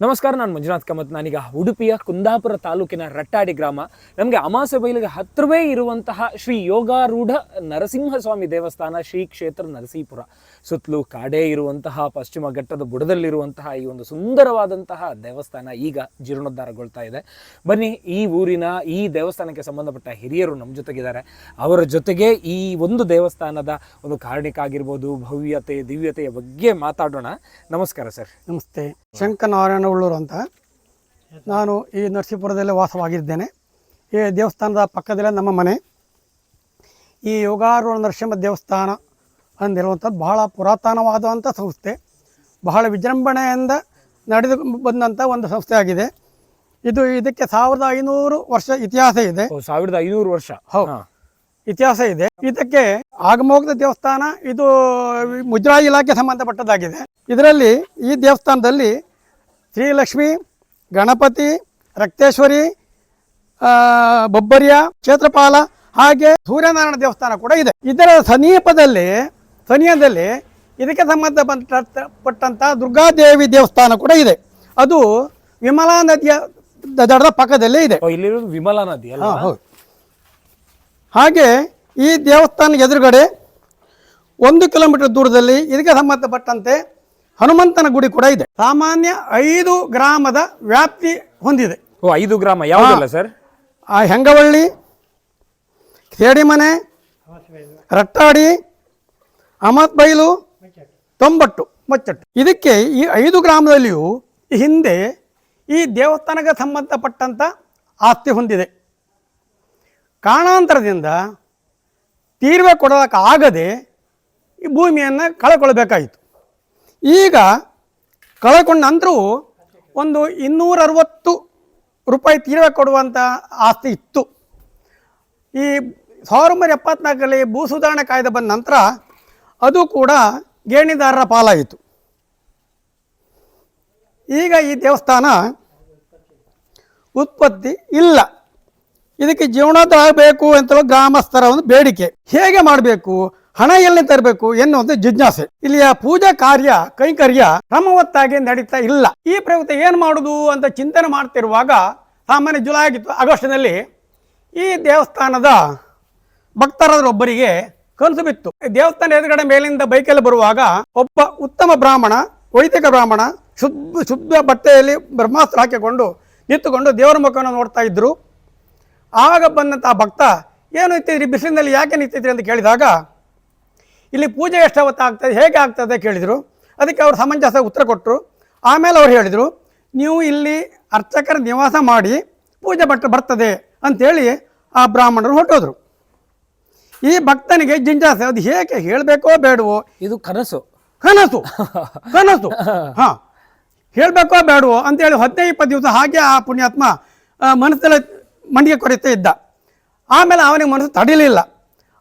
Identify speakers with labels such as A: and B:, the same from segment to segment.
A: ನಮಸ್ಕಾರ, ನಾನು ಮಂಜುನಾಥ್ ಕಮತ್. ನಾನೀಗ ಉಡುಪಿಯ ಕುಂದಾಪುರ ತಾಲೂಕಿನ ರಟ್ಟಾಡಿ ಗ್ರಾಮ. ನಮಗೆ ಅಮಾಸೆ ಬೈಲಿಗೆ ಹತ್ತಿರವೇ ಇರುವಂತಹ ಶ್ರೀ ಯೋಗಾರೂಢ ನರಸಿಂಹಸ್ವಾಮಿ ದೇವಸ್ಥಾನ, ಶ್ರೀ ಕ್ಷೇತ್ರ ನರಸೀಪುರ. ಸುತ್ತಲೂ ಕಾಡೇ ಇರುವಂತಹ, ಪಶ್ಚಿಮ ಘಟ್ಟದ ಬುಡದಲ್ಲಿರುವಂತಹ ಈ ಒಂದು ಸುಂದರವಾದಂತಹ ದೇವಸ್ಥಾನ ಈಗ ಜೀರ್ಣೋದ್ಧಾರಗೊಳ್ತಾ ಇದೆ. ಬನ್ನಿ, ಈ ಊರಿನ, ಈ ದೇವಸ್ಥಾನಕ್ಕೆ ಸಂಬಂಧಪಟ್ಟ ಹಿರಿಯರು ನಮ್ಮ ಜೊತೆಗಿದ್ದಾರೆ. ಅವರ ಜೊತೆಗೆ ಈ ಒಂದು ದೇವಸ್ಥಾನದ ಒಂದು ಕಾರಣಿಕ ಆಗಿರ್ಬೋದು, ಭವ್ಯತೆ, ದಿವ್ಯತೆಯ ಬಗ್ಗೆ ಮಾತಾಡೋಣ. ನಮಸ್ಕಾರ ಸರ್.
B: ನಮಸ್ತೆ. ಶಂಕರನಾರಾಯಣ ಉಳ್ಳೂರು ಅಂತ. ನಾನು ಈ ನರಸೀಪುರದಲ್ಲೇ ವಾಸವಾಗಿದ್ದೇನೆ. ಈ ದೇವಸ್ಥಾನದ ಪಕ್ಕದಲ್ಲೇ ನಮ್ಮ ಮನೆ. ಈ ಯೋಗಾರು ನರಸಿಂಹ ದೇವಸ್ಥಾನ ಅಂದಿರುವಂಥದ್ದು ಬಹಳ ಪುರಾತನವಾದಂಥ ಸಂಸ್ಥೆ. ಬಹಳ ವಿಜೃಂಭಣೆಯಿಂದ ನಡೆದು ಬಂದಂಥ ಒಂದು ಸಂಸ್ಥೆ ಆಗಿದೆ. ಇದು ಇದಕ್ಕೆ ಸಾವಿರದ ಐನೂರು ವರ್ಷ ಇತಿಹಾಸ ಇದೆ.
A: ಸಾವಿರದ ಐನೂರು ವರ್ಷ.
B: ಹೌದು.
A: ಹಾ.
B: ಇತಿಹಾಸ ಇದೆ. ಇದಕ್ಕೆ ಆಗಮೋಗದ ದೇವಸ್ಥಾನ ಇದು ಮುಜರಾಯಿ ಇಲಾಖೆ ಸಂಬಂಧಪಟ್ಟದ್ದಾಗಿದೆ. ಇದರಲ್ಲಿ ಈ ದೇವಸ್ಥಾನದಲ್ಲಿ ಶ್ರೀಲಕ್ಷ್ಮಿ ಗಣಪತಿ ರಕ್ತೇಶ್ವರಿ ಬೊಬ್ಬರಿಯ ಕ್ಷೇತ್ರಪಾಲ ಹಾಗೆ ಸೂರ್ಯನಾರಾಯಣ ದೇವಸ್ಥಾನ ಕೂಡ ಇದೆ. ಇದರ ಸಮೀಪದಲ್ಲಿ ಸನಿಯದಲ್ಲಿ ಇದಕ್ಕೆ ಸಂಬಂಧಪಟ್ಟ ಪಟ್ಟಂತ ದುರ್ಗಾದೇವಿ ದೇವಸ್ಥಾನ ಕೂಡ ಇದೆ. ಅದು ವಿಮಲಾ ನದಿಯ ದಡದ ಪಕ್ಕದಲ್ಲೇ ಇದೆ.
A: ಇಲ್ಲಿರೋದು ವಿಮಲಾ ನದಿ
B: ಹೌದು. ಹಾಗೆ ಈ ದೇವಸ್ಥಾನ ಎದುರುಗಡೆ ಒಂದು ಕಿಲೋಮೀಟರ್ ದೂರದಲ್ಲಿ ಇದಕ್ಕೆ ಸಂಬಂಧಪಟ್ಟಂತೆ ಹನುಮಂತನ ಗುಡಿ ಕೂಡ ಇದೆ. ಸಾಮಾನ್ಯ ಐದು ಗ್ರಾಮದ ವ್ಯಾಪ್ತಿ ಹೊಂದಿದೆ.
A: ಓ ಐದು ಗ್ರಾಮ. ಯಾವುದಲ್ಲ ಸರ್?
B: ಆ ಹೆಂಗವಳ್ಳಿ ಕೇಡಿಮನೆ ರಟ್ಟಾಡಿ ಅಮತ್ಬೈಲು ತೊಂಬಟ್ಟು ಮಚ್ಚಟ್ಟು. ಇದಕ್ಕೆ ಈ ಐದು ಗ್ರಾಮದಲ್ಲಿಯೂ ಹಿಂದೆ ಈ ದೇವಸ್ಥಾನಕ್ಕೆ ಸಂಬಂಧಪಟ್ಟಂಥ ಆಸ್ತಿ ಹೊಂದಿದೆ. ಕಾರಣಾಂತರದಿಂದ ತೀರ್ವೆ ಕೊಡೋಕ್ಕಾಗದೆ ಈ ಭೂಮಿಯನ್ನು ಕಳ್ಕೊಳ್ಬೇಕಾಯಿತು ಈಗ ಕಳ್ಕೊಂಡ ನಂತರವೂ ಒಂದು ಇನ್ನೂರ ಅರವತ್ತು ರೂಪಾಯಿ ತೀರ್ವೆ ಕೊಡುವಂಥ ಆಸ್ತಿ ಇತ್ತು. ಈ ಸಾವಿರದ ಒಂಬೈನೂರ ಎಪ್ಪತ್ನಾಲ್ಕರಲ್ಲಿ ಭೂ ಸುಧಾರಣೆ ಕಾಯ್ದೆ ಬಂದ ನಂತರ ಅದು ಕೂಡ ಗೇಣಿದಾರರ ಪಾಲಾಯಿತು. ಈಗ ಈ ದೇವಸ್ಥಾನ ಉತ್ಪತ್ತಿ ಇಲ್ಲ. ಇದಕ್ಕೆ ಜೀವನೋದ್ಧಾರ ಆಗಬೇಕು ಅಂತ ಗ್ರಾಮಸ್ಥರ ಒಂದು ಬೇಡಿಕೆ. ಹೇಗೆ ಮಾಡಬೇಕು? ಹಣ ಎಲ್ಲಿ ತರಬೇಕು ಎನ್ನುವುದು ಜಿಜ್ಞಾಸೆ. ಇಲ್ಲಿಯ ಪೂಜಾ ಕಾರ್ಯ, ಕೈಂಕರ್ಯ ಕ್ರಮವತ್ತಾಗಿ ನಡೀತಾ ಇಲ್ಲ. ಈ ಪ್ರವೃತ್ತಿ ಏನು ಮಾಡುದು ಅಂತ ಚಿಂತನೆ ಮಾಡ್ತಿರುವಾಗ ಸಾಮಾನ್ಯ ಜುಲೈ ಆಗಿತ್ತು. ಆಗಸ್ಟ್ನಲ್ಲಿ ಈ ದೇವಸ್ಥಾನದ ಭಕ್ತರೊಬ್ಬರಿಗೆ ಕನಸು ಬಿತ್ತು. ದೇವಸ್ಥಾನ ಎದುರುಗಡೆ ಮೇಲಿಂದ ಬೈಕಲ್ಲಿ ಬರುವಾಗ ಒಬ್ಬ ಉತ್ತಮ ಬ್ರಾಹ್ಮಣ, ವೈದಿಕ ಬ್ರಾಹ್ಮಣ, ಶುದ್ಧ ಶುದ್ಧ ಬಟ್ಟೆಯಲ್ಲಿ ಬ್ರಹ್ಮಾಸ್ತ್ರ ಹಾಕಿಕೊಂಡು ನಿಂತುಕೊಂಡು ದೇವರ ಮುಖವನ್ನು ನೋಡ್ತಾ ಇದ್ರು. ಆಗ ಬಂದಂಥ ಭಕ್ತ, ಏನು ಇತ್ತಿದ್ರಿ? ಬಿಸಿಲಿನಲ್ಲಿ ಯಾಕೆ ನಿಂತಿದ್ರಿ? ಅಂತ ಕೇಳಿದಾಗ ಇಲ್ಲಿ ಪೂಜೆ ಎಷ್ಟು ಆಗ್ತದೆ ಹೇಗೆ ಆಗ್ತದೆ ಕೇಳಿದರು. ಅದಕ್ಕೆ ಅವರು ಸಮಂಜಸ ಉತ್ತರ ಕೊಟ್ಟರು. ಆಮೇಲೆ ಅವ್ರು ಹೇಳಿದರು ನೀವು ಇಲ್ಲಿ ಅರ್ಚಕರ ನಿವಾಸ ಮಾಡಿ ಪೂಜೆ ಭಟ್ರು ಬರ್ತದೆ ಅಂಥೇಳಿ ಆ ಬ್ರಾಹ್ಮಣರು ಹೊರಟೋದ್ರು. ಈ ಭಕ್ತನಿಗೆ ಜಿಂಜಾಸೆ ಅದು ಹೇಗೆ ಹೇಳಬೇಕೋ ಬೇಡವೋ?
A: ಇದು ಕನಸು.
B: ಕನಸು ಕನಸು. ಹಾಂ ಹೇಳಬೇಕೋ ಬೇಡವೋ ಅಂತೇಳಿ ಹದಿನೈದು ಇಪ್ಪತ್ತು ದಿವಸ ಹಾಗೆ ಆ ಪುಣ್ಯಾತ್ಮ ಮನಸ್ಸಲ್ಲಿ ಮಂಡಿಗೆ ಕೊರಿತಾ ಇದ್ದ. ಆಮೇಲೆ ಅವನಿಗೆ ಮನಸ್ಸು ತಡಿಲಿಲ್ಲ.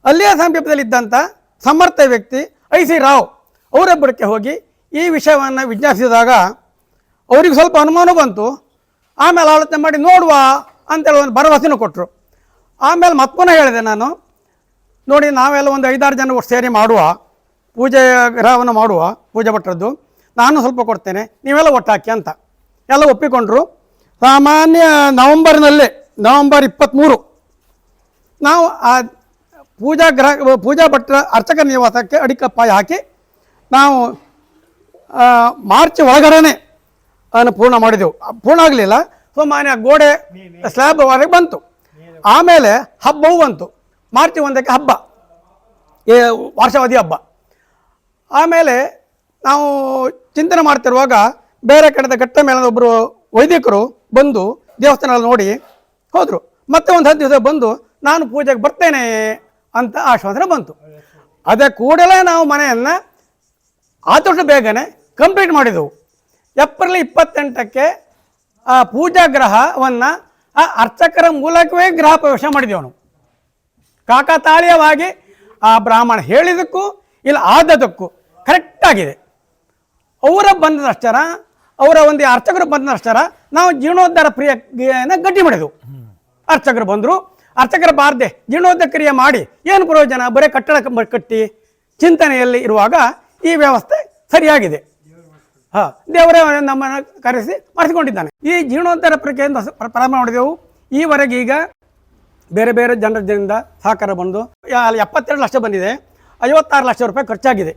B: ಅಲ್ಲೇ ಸಮೀಪದಲ್ಲಿ ಇದ್ದಂಥ ಸಮರ್ಥ ವ್ಯಕ್ತಿ ಐ ಸಿ ರಾವ್ ಅವರೊಬ್ಬರಕ್ಕೆ ಹೋಗಿ ಈ ವಿಷಯವನ್ನು ವಿಜ್ಞಾಪಿಸಿದಾಗ ಅವ್ರಿಗೆ ಸ್ವಲ್ಪ ಅನುಮಾನ ಬಂತು. ಆಮೇಲೆ ಆಲೋಚನೆ ಮಾಡಿ ನೋಡುವ ಅಂತೇಳಿ ಒಂದು ಭರವಸೆನೂ ಕೊಟ್ಟರು ಆಮೇಲೆ ಮತ್ತೊಂದು ಹೇಳಿದೆ ನಾನು, ನೋಡಿ ನಾವೆಲ್ಲ ಒಂದು ಐದಾರು ಜನ ಒಟ್ಟು ಸೇರಿ ಮಾಡುವ, ಪೂಜೆ ಗ್ರಹವನ್ನು ಮಾಡುವ, ಪೂಜೆ ಭಟ್ರದ್ದು, ನಾನು ಸ್ವಲ್ಪ ಕೊಡ್ತೇನೆ, ನೀವೆಲ್ಲ ಒಟ್ಟಾಕಿ ಅಂತ. ಎಲ್ಲ ಒಪ್ಪಿಕೊಂಡ್ರು. ಸಾಮಾನ್ಯ ನವಂಬರ್ನಲ್ಲೇ, ನವಂಬರ್ ಇಪ್ಪತ್ತ್ಮೂರು, ನಾವು ಆ ಪೂಜಾ ಗ್ರಹ, ಪೂಜಾ ಭಟ್ರ ಅರ್ಚಕ ನಿವಾಸಕ್ಕೆ ಅಡಿಕಪ್ಪಾಯ ಹಾಕಿ ನಾವು ಮಾರ್ಚ್ ಒಳಗಡೆನೆ ಅದನ್ನು ಪೂರ್ಣ ಮಾಡಿದೆವು. ಪೂರ್ಣ ಆಗಲಿಲ್ಲ. ಸಾಮಾನ್ಯ ಗೋಡೆ ಸ್ಲ್ಯಾಬ್ ವರೆಗೆ ಬಂತು. ಆಮೇಲೆ ಹಬ್ಬವೂ ಬಂತು. ಮಾರ್ಚ್ ಒಂದಕ್ಕೆ ಹಬ್ಬ. ಏ, ವಾರ್ಷಾವಧಿ ಹಬ್ಬ. ಆಮೇಲೆ ನಾವು ಚಿಂತನೆ ಮಾಡ್ತಿರುವಾಗ ಬೇರೆ ಕಡೆದ ಘಟ್ಟ ಮೇಲೆ ಒಬ್ಬರು ವೈದಿಕರು ಬಂದು ದೇವಸ್ಥಾನ ನೋಡಿ ಹೋದರು. ಮತ್ತೆ ಒಂದು ಹತ್ತು ದಿವಸ ಬಂದು ನಾನು ಪೂಜೆಗೆ ಬರ್ತೇನೆ ಅಂತ ಆಶ್ವಾಸನೆ ಬಂತು. ಅದ ಕೂಡಲೇ ನಾವು ಮನೆಯನ್ನು ಆದಷ್ಟು ಬೇಗನೆ ಕಂಪ್ಲೀಟ್ ಮಾಡಿದೆವು. ಏಪ್ರಿಲ್ ಇಪ್ಪತ್ತೆಂಟಕ್ಕೆ ಆ ಪೂಜಾ ಗ್ರಹವನ್ನು ಆ ಅರ್ಚಕರ ಮೂಲಕವೇ ಗೃಹ ಪ್ರವೇಶ ಮಾಡಿದೆವನು ಕಾಕತಾಳೀಯವಾಗಿ ಆ ಬ್ರಾಹ್ಮಣ ಹೇಳಿದಕ್ಕೂ ಇಲ್ಲ ಆದದಕ್ಕೂ ಕರೆಕ್ಟಾಗಿದೆ ಅವರ ಬಂದದಷ್ಟರ ಅವರ ಒಂದು ಅರ್ಚಕರು ಬಂದದಷ್ಟರ ನಾವು ಜೀರ್ಣೋದ್ಧಾರ ಪ್ರಿಯನ್ನು ಗಟ್ಟಿ ಮಾಡಿದೆವು. ಅರ್ಚಕರು ಬಂದರು ಅರ್ಚಕರ ಬಾರದೆ ಜೀರ್ಣೋದ್ಧಕ್ರಿಯೆ ಮಾಡಿ ಏನು ಪ್ರಯೋಜನ? ಬರೀ ಕಟ್ಟಡ ಕಟ್ಟಿ ಚಿಂತನೆಯಲ್ಲಿ ಇರುವಾಗ ಈ ವ್ಯವಸ್ಥೆ ಸರಿಯಾಗಿದೆ. ಹಾಂ, ದೇವರೇ ನಮ್ಮನ್ನು ಕರೆಸಿ ಮಾಡಿಸಿಕೊಂಡಿದ್ದಾನೆ ಈ ಜೀರ್ಣೋದ್ಧಾರ ಪ್ರಕ್ರಿಯೆಯಿಂದ ಪ್ರಾರಂಭ ಮಾಡಿದೆವು. ಈವರೆಗೆ ಈಗ ಬೇರೆ ಬೇರೆ ಜನರಿಂದ ಸಹಕಾರ ಬಂದು ಎಪ್ಪತ್ತೆರಡು ಲಕ್ಷ ಬಂದಿದೆ. ಐವತ್ತಾರು ಲಕ್ಷ ರೂಪಾಯಿ ಖರ್ಚಾಗಿದೆ.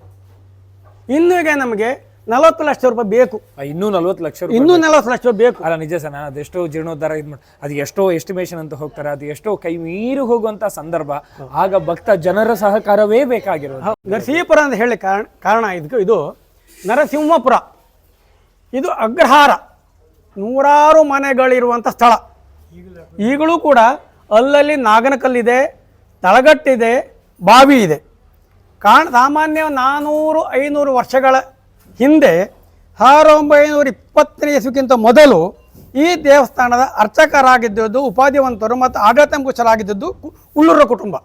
B: ಇನ್ನು ಈಗ ನಮಗೆ ನಲವತ್ತು ಲಕ್ಷ ರೂಪಾಯಿ ಬೇಕು.
A: ಇನ್ನೂ ನಲ್ವತ್ತು ಲಕ್ಷ ರೂಪಾಯಿ
B: ಇನ್ನೂ ನಲವತ್ತು ಲಕ್ಷ ರೂಪಾಯಿ ಬೇಕು.
A: ಅಲ್ಲ ನಿಜ ಸರ್ ನಾನು ಅದೆಷ್ಟೋ ಜೀರ್ಣೋದ್ಧಾರ ಇದು ಮಾಡಿ ಅದು ಎಷ್ಟೋ ಎಸ್ಟಿಮೇಷನ್ ಅಂತ ಹೋಗ್ತಾರೆ ಅದು ಎಷ್ಟೋ ಕೈ ಮೀರಿ ಹೋಗುವಂತ ಸಂದರ್ಭ. ಆಗ ಭಕ್ತ ಜನರ ಸಹಕಾರವೇ ಬೇಕಾಗಿರೋದು.
B: ನರಸಿಂಹಪುರ ಅಂತ ಹೇಳಿ ಕಾರಣ ಕಾರಣ ಇದಕ್ಕೆ ಇದು. ನರಸಿಂಹಪುರ. ಇದು ಅಗ್ರಹಾರ. ನೂರಾರು ಮನೆಗಳಿರುವಂಥ ಸ್ಥಳ. ಈಗಲೂ ಕೂಡ ಅಲ್ಲಲ್ಲಿ ನಾಗನಕಲ್ಲಿದೆ ತಳಗಟ್ಟಿದೆ ಬಾವಿ ಇದೆ. ಕಾರಣ ಸಾಮಾನ್ಯ ನಾನ್ನೂರು ಐನೂರು ವರ್ಷಗಳ ಹಿಂದೆ ಸಾವಿರದ ಒಂಬೈನೂರ ಇಪ್ಪತ್ತನೇ ಇಸುಕ್ಕಿಂತ ಮೊದಲು ಈ ದೇವಸ್ಥಾನದ ಅರ್ಚಕರಾಗಿದ್ದದ್ದು ಉಪಾಧಿವಂತರು ಮತ್ತು ಆಡಳಿತ ಕುಶಲಾಗಿದ್ದದ್ದು ಉಳ್ಳೂರ ಕುಟುಂಬ.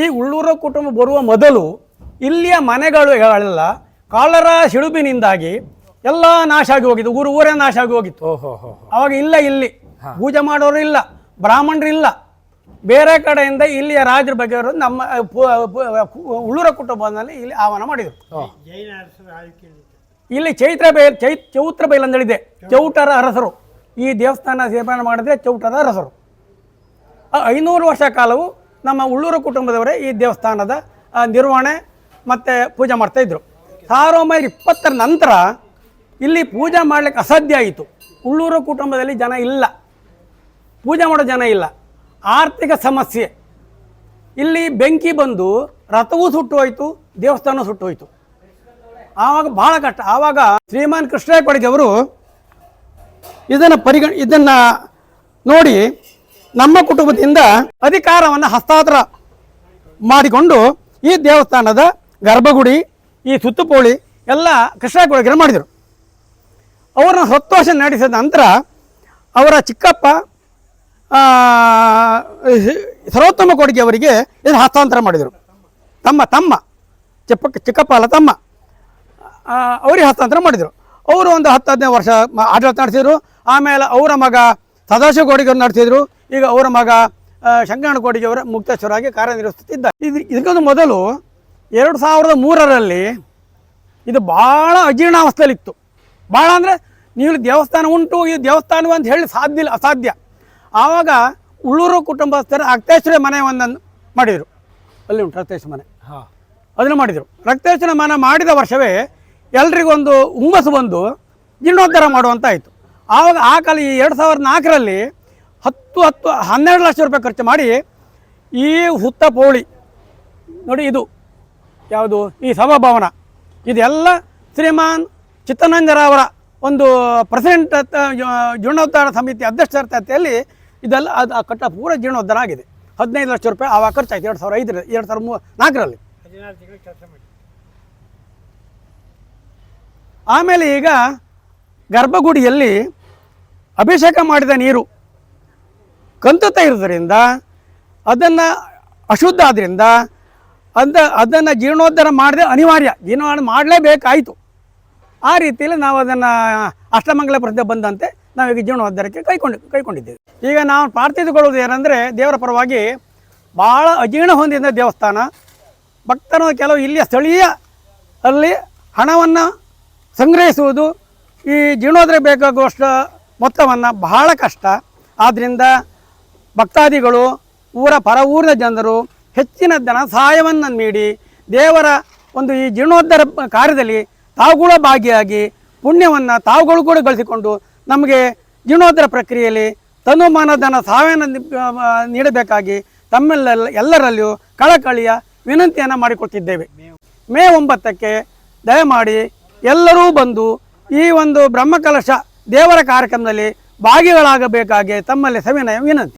B: ಈ ಉಳ್ಳೂರ ಕುಟುಂಬ ಬರುವ ಮೊದಲು ಇಲ್ಲಿಯ ಮನೆಗಳು ಎಲ್ಲ ಕಾಲರ ಸಿಡುಬಿನಿಂದಾಗಿ ಎಲ್ಲ ನಾಶ ಆಗಿ ಹೋಗಿದ್ದು ಊರು ಊರೇ ನಾಶ ಆಗಿ ಹೋಗಿತ್ತು. ಅವಾಗ ಇಲ್ಲ ಇಲ್ಲಿ. ಪೂಜೆ ಮಾಡೋರು ಇಲ್ಲ ಬ್ರಾಹ್ಮಣರು ಇಲ್ಲ. ಬೇರೆ ಕಡೆಯಿಂದ ಇಲ್ಲಿಯ ರಾಜರ ಬಗ್ಗೆ ಅವರು ನಮ್ಮ ಉಳುರ ಪು- ಪು- ಉಳ್ಳೂರ ಕುಟುಂಬದಲ್ಲಿ ಇಲ್ಲಿ ಆಹ್ವಾನ ಮಾಡಿದರು. ಇಲ್ಲಿ ಚೈತ್ರ ಬೈಲ್ ಚೈ ಚೌತ್ರ ಬೈಲ್ ಅಂದೇಳಿದೆ ಚೌಟರ ಅರಸರು. ಈ ದೇವಸ್ಥಾನ ಸೇವನೆ ಮಾಡಿದ್ರೆ ಚೌಟರ ಅರಸರು. ಆ ಐನೂರು ವರ್ಷ ಕಾಲವು ನಮ್ಮ ಉಳ್ಳೂರು ಕುಟುಂಬದವರೇ ಈ ದೇವಸ್ಥಾನದ ನಿರ್ವಹಣೆ ಮತ್ತು ಪೂಜೆ ಮಾಡ್ತಾಯಿದ್ರು ಸಾವಿರದ ಒಂಬೈನೂರ ಇಪ್ಪತ್ತರ ನಂತರ ಇಲ್ಲಿ ಪೂಜೆ ಮಾಡಲಿಕ್ಕೆ ಅಸಾಧ್ಯ ಆಯಿತು. ಉಳ್ಳೂರು ಕುಟುಂಬದಲ್ಲಿ ಜನ ಇಲ್ಲ. ಪೂಜೆ ಮಾಡೋ ಜನ ಇಲ್ಲ. ಆರ್ಥಿಕ ಸಮಸ್ಯೆ. ಇಲ್ಲಿ ಬೆಂಕಿ ಬಂದು ರಥವೂ ಸುಟ್ಟು ಹೋಯಿತು ದೇವಸ್ಥಾನ ಸುಟ್ಟು ಹೋಯಿತು. ಆವಾಗ ಬಹಳ ಕಷ್ಟ. ಆವಾಗ ಶ್ರೀಮಾನ್ ಕೃಷ್ಣ ಕೊಡುಗೆ ಅವರು ಇದನ್ನು ಪರಿಗಣ, ಇದನ್ನು ನೋಡಿ ನಮ್ಮ ಕುಟುಂಬದಿಂದ ಅಧಿಕಾರವನ್ನು ಹಸ್ತಾಂತರ ಮಾಡಿಕೊಂಡು ಈ ದೇವಸ್ಥಾನದ ಗರ್ಭಗುಡಿ, ಈ ಸುತ್ತುಪೋಳಿ ಎಲ್ಲ ಕೃಷ್ಣ ಕೊಡುಗೆ ಮಾಡಿದರು. ಅವರನ್ನು ಹತ್ತು ವರ್ಷ ನಡೆಸಿದ ನಂತರ ಅವರ ಚಿಕ್ಕಪ್ಪ ಸರ್ವೋತ್ತಮ ಕೊಡುಗೆ ಅವರಿಗೆ ಇದು ಹಸ್ತಾಂತರ ಮಾಡಿದರು. ತಮ್ಮ ತಮ್ಮ ಚಿಕ್ಕಪ್ಪ ಅಲ್ಲ ತಮ್ಮ ಅವರಿಗೆ ಹಸ್ತಾಂತರ ಮಾಡಿದರು. ಅವರು ಒಂದು ಹತ್ತು, ಹದಿನೈದು ವರ್ಷ ಆಡಳಿತ ನಡೆಸಿದರು. ಆಮೇಲೆ ಅವರ ಮಗ ಸದಾಶಿವ ಕೋಡಿಗೆಯವರು ನಡೆಸಿದರು. ಈಗ ಅವರ ಮಗ ಶಂಕರಣ ಕೊಡುಗೆಯವರ ಮುಕ್ತೇಶ್ವರಾಗಿ ಕಾರ್ಯನಿರ್ವಹಿಸುತ್ತಿದ್ದ ಇದು, ಇದಕ್ಕೊಂದು ಮೊದಲು ಎರಡು ಸಾವಿರದ ಮೂರರಲ್ಲಿ ಇದು ಭಾಳ ಅಜೀರ್ಣಾವಸ್ಥೆಯಲ್ಲಿತ್ತು. ಭಾಳ ಅಂದರೆ ನೀವು ದೇವಸ್ಥಾನ ಉಂಟು ಈ ದೇವಸ್ಥಾನವು ಅಂತ ಹೇಳಿ ಸಾಧ್ಯ ಇಲ್ಲ, ಅಸಾಧ್ಯ. ಆವಾಗ ಉಳ್ಳೂರು ಕುಟುಂಬಸ್ಥರು ರಕ್ತೇಶ್ವರ ಮನೆ ಒಂದನ್ನು ಮಾಡಿದರು. ಅಲ್ಲಿ ಉಂಟು ರಕ್ತೇಶ್ವರ ಮನೆ.
A: ಹಾಂ.
B: ಅದನ್ನು ಮಾಡಿದರು. ರಕ್ತೇಶ್ವರ ಮನೆ ಮಾಡಿದ ವರ್ಷವೇ ಎಲ್ರಿಗೊಂದು ಹುಮ್ಮಸ್ಸು ಬಂದು ಜೀರ್ಣೋದ್ಧಾರ ಮಾಡುವಂಥ ಆಯಿತು ಆವಾಗ ಆ ಕಾಲ ಈ ಎರಡು ಸಾವಿರದ ನಾಲ್ಕರಲ್ಲಿ ಹತ್ತು ಹತ್ತು ಹನ್ನೆರಡು ಲಕ್ಷ ರೂಪಾಯಿ ಖರ್ಚು ಮಾಡಿ ಈ ಹುತ್ತ ಪೋಳಿ ನೋಡಿ ಇದು ಯಾವುದು? ಈ ಸಭಾಭವನ ಇದೆಲ್ಲ ಶ್ರೀಮಾನ್ ಚಿತ್ತನಂಜರಾವರ ಒಂದು ಪ್ರೆಸಿಡೆಂಟ್ ಜೀರ್ಣೋದ್ಧಾರ ಸಮಿತಿ ಅಧ್ಯಕ್ಷತೆಯಲ್ಲಿ ಇದೆಲ್ಲ ಅದು ಆ ಕಟ್ಟ ಪೂರ ಜೀರ್ಣೋದ್ಧಾರ ಆಗಿದೆ. ಹದಿನೈದು ಲಕ್ಷ ರೂಪಾಯಿ ಆವಾಗ ಖರ್ಚಾಯ್ತು ಎರಡು ಸಾವಿರ ಐದರಲ್ಲಿ ಎರಡು ಸಾವಿರ ಮೂ ನಾಲ್ಕರಲ್ಲಿ. ಆಮೇಲೆ ಈಗ ಗರ್ಭಗುಡಿಯಲ್ಲಿ ಅಭಿಷೇಕ ಮಾಡಿದ ನೀರು ಕಂತುತ್ತಾ ಇರೋದ್ರಿಂದ ಅದನ್ನು ಅಶುದ್ಧ ಆದ್ದರಿಂದ ಅದ ಅದನ್ನು ಜೀರ್ಣೋದ್ಧಾರ ಮಾಡಿದೆ ಅನಿವಾರ್ಯ ಜೀರ್ಣೋದ್ಧಾರ ಮಾಡಲೇಬೇಕಾಯಿತು. ಆ ರೀತಿಯಲ್ಲಿ ನಾವು ಅದನ್ನು ಅಷ್ಟಮಂಗಲ ಬಂದಂತೆ ನಾವೀಗ ಜೀರ್ಣೋದ್ಧಾರಕ್ಕೆ ಕೈಕೊಂಡು, ಕೈಕೊಂಡಿದ್ದೇವೆ. ಈಗ ನಾವು ಪ್ರಾರ್ಥಿಸಿಕೊಳ್ಳುವುದು ಏನಂದರೆ ದೇವರ ಪರವಾಗಿ ಭಾಳ ಅಜೀರ್ಣ ಹೊಂದಿದ ದೇವಸ್ಥಾನ. ಭಕ್ತರು ಕೆಲವು ಇಲ್ಲಿಯ ಸ್ಥಳೀಯ ಅಲ್ಲಿ ಹಣವನ್ನು ಸಂಗ್ರಹಿಸುವುದು ಈ ಜೀರ್ಣೋದ್ರ ಬೇಕಾಗುವಷ್ಟು ಮೊತ್ತವನ್ನು ಬಹಳ ಕಷ್ಟ. ಆದ್ದರಿಂದ ಭಕ್ತಾದಿಗಳು, ಊರ ಪರ ಊರಿನ ಜನರು ಹೆಚ್ಚಿನ ಧನ ಸಹಾಯವನ್ನು ನೀಡಿ ದೇವರ ಒಂದು ಈ ಜೀರ್ಣೋದ್ಧಾರ ಕಾರ್ಯದಲ್ಲಿ ತಾವುಗಳ ಭಾಗಿಯಾಗಿ ಪುಣ್ಯವನ್ನು ತಾವುಗಳು ಕೂಡ ಗಳಿಸಿಕೊಂಡು ನಮಗೆ ಜೀರ್ಣೋದ್ಧಾರ ಪ್ರಕ್ರಿಯೆಯಲ್ಲಿ ತನುಮಾನ ಸಾವಿನ ನೀಡಬೇಕಾಗಿ ತಮ್ಮೆಲ್ಲ ಎಲ್ಲರಲ್ಲಿಯೂ ಕಳಕಳಿಯ ವಿನಂತಿಯನ್ನು ಮಾಡಿಕೊಟ್ಟಿದ್ದೇವೆ. ಮೇ ಒಂಬತ್ತಕ್ಕೆ ದಯಮಾಡಿ ಎಲ್ಲರೂ ಬಂದು ಈ ಒಂದು ಬ್ರಹ್ಮಕಲಶ ದೇವರ ಕಾರ್ಯಕ್ರಮದಲ್ಲಿ ಭಾಗಿಗಳಾಗಬೇಕಾಗಿ ತಮ್ಮಲ್ಲಿ ಸವಿನಯ ವಿನಂತಿ.